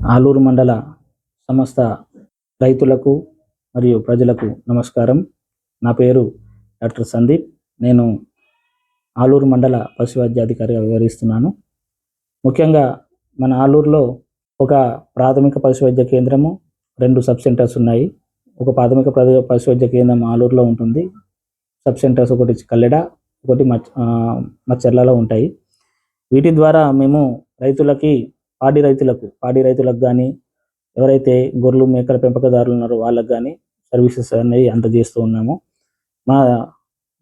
ఆలూరు మండల సమస్త రైతులకు మరియు ప్రజలకు నమస్కారం. నా పేరు డాక్టర్ సందీప్. నేను ఆలూరు మండల పశు వైద్యాధికారిగా వివరిస్తున్నాను ముఖ్యంగా మన ఆలూరులో ఒక ప్రాథమిక పశువైద్య కేంద్రము రెండు సబ్ సెంటర్స్ ఉన్నాయి. ఒక ప్రాథమిక పశువైద్య కేంద్రం ఆలూరులో ఉంటుంది. సబ్ సెంటర్స్ ఒకటి కల్లెడ ఒకటి మచ్ మచ్చర్లలో ఉంటాయి. వీటి ద్వారా మేము రైతులకి పాడి రైతులకు పాడి రైతులకు కానీ ఎవరైతే గొర్రెలు మేకల పెంపకదారులు ఉన్నారో వాళ్ళకు కానీ సర్వీసెస్ అనేవి అందజేస్తూ ఉన్నాము. మా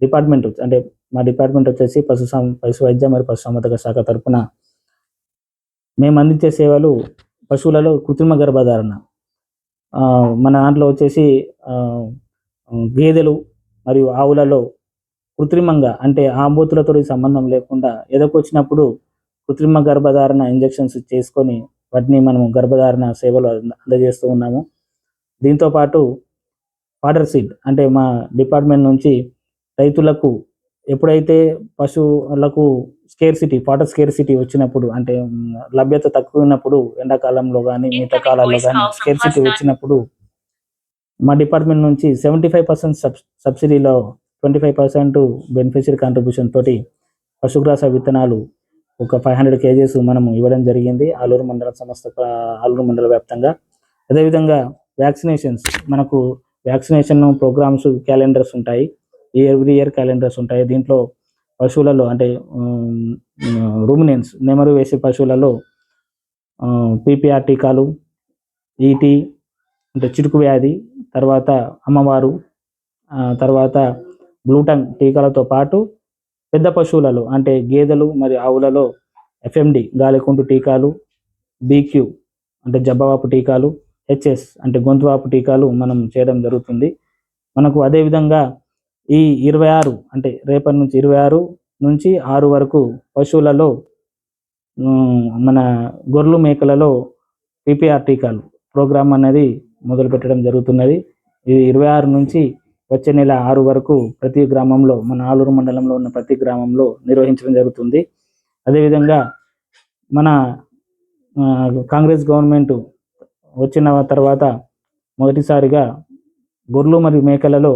డిపార్ట్మెంట్ అంటే మా డిపార్ట్మెంట్ వచ్చేసి పశు సం- పశు వైద్య మరియు పశు సంవర్ధక శాఖ తరపున మేము అందించే సేవలు పశువులలో కృత్రిమ గర్భధారణ. మన దాంట్లో వచ్చేసి గేదెలు మరియు ఆవులలో కృత్రిమంగా అంటే ఆంబోతులతో సంబంధం లేకుండా ఎదకొచ్చినప్పుడు కృత్రిమ గర్భధారణ ఇంజెక్షన్స్ చేసుకొని వాటిని మనం గర్భధారణ సేవలు అంద- అందజేస్తూ ఉన్నాము. దీంతో పాటు ఫాడర్ సీడ్ అంటే మా డిపార్ట్మెంట్ నుంచి రైతులకు ఎప్పుడైతే పశువులకు scarcity fodder scarcity వచ్చినప్పుడు అంటే లభ్యత తక్కువ ఉన్నప్పుడు ఎండాకాలంలో కానీ మిగతా కాలాల్లో కానీ స్కేర్ సిటీ వచ్చినప్పుడు మా డిపార్ట్మెంట్ నుంచి seventy five percent సబ్సిడీలో twenty five percent beneficiary contribution తోటి పశుగ్రాస విత్తనాలు ఒక ఫైవ్ హండ్రెడ్ కేజీస్ మనము ఇవ్వడం జరిగింది ఆలూరు మండల సంస్థ ఆలూరు మండల వ్యాప్తంగా. అదేవిధంగా వ్యాక్సినేషన్స్ మనకు వ్యాక్సినేషన్ ప్రోగ్రామ్స్ క్యాలెండర్స్ ఉంటాయి. ఎవ్రీ ఇయర్ క్యాలెండర్స్ ఉంటాయి. దీంట్లో పశువులలో అంటే రూమినెన్స్ నెమరు వేసే పశువులలో పీపీఆర్ టీకాలు ఈటీ అంటే చిటుకు వ్యాధి తర్వాత అమ్మవారు తర్వాత బ్లూటంగ్ టీకాలతో పాటు పెద్ద పశువులలో అంటే గేదెలు మరియు ఆవులలో ఎఫ్ఎండి గాలికుంటు టీకాలు బీక్యూ అంటే జబ్బవాపు టీకాలు హెచ్ఎస్ అంటే గొంతువాపు టీకాలు మనం చేయడం జరుగుతుంది. మనకు అదేవిధంగా ఈ ఇరవై ఆరు అంటే రేపటి నుంచి ఇరవై ఆరు నుంచి ఆరు వరకు పశువులలో మన గొర్రెలు మేకలలో పిపిఆర్ టీకాలు ప్రోగ్రామ్ అనేది మొదలుపెట్టడం జరుగుతున్నది. ఇది ఇరవై ఆరు నుంచి వచ్చే నెల ఆరు వరకు ప్రతి గ్రామంలో మన ఆలూరు మండలంలో ఉన్న ప్రతి గ్రామంలో నిర్వహించడం జరుగుతుంది. అదేవిధంగా మన కాంగ్రెస్ గవర్నమెంట్ వచ్చిన తర్వాత మొదటిసారిగా గొర్రెలు మరియు మేకలలో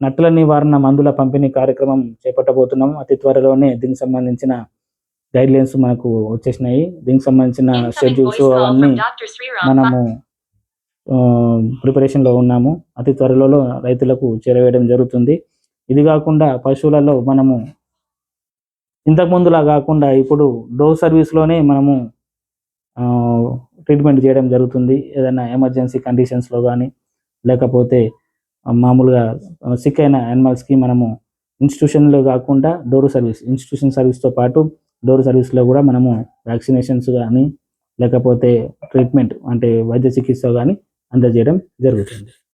నట్టల నివారణ మందుల పంపిణీ కార్యక్రమం చేపట్టబోతున్నాం. అతి త్వరలోనే దీనికి సంబంధించిన గైడ్ లైన్స్ మనకు వచ్చేసినాయి. దీనికి సంబంధించిన షెడ్యూల్స్ అవన్నీ మనము ప్రిపరేషన్లో ఉన్నాము. అతి త్వరలో రైతులకు చేరవేయడం జరుగుతుంది. ఇది కాకుండా పశువులలో మనము ఇంతకు ముందులా కాకుండా ఇప్పుడు డోర్ సర్వీస్లోనే మనము ట్రీట్మెంట్ చేయడం జరుగుతుంది. ఏదైనా ఎమర్జెన్సీ కండిషన్స్లో కానీ లేకపోతే మామూలుగా సిక్ అయిన యానిమల్స్కి కి మనము ఇన్స్టిట్యూషన్లో కాకుండా డోర్ సర్వీస్ ఇన్స్టిట్యూషన్ సర్వీస్తో పాటు డోర్ సర్వీస్లో కూడా మనము వ్యాక్సినేషన్స్ కానీ లేకపోతే ట్రీట్మెంట్ అంటే వైద్య చికిత్స కానీ అందజేయడం జరుగుతుంది.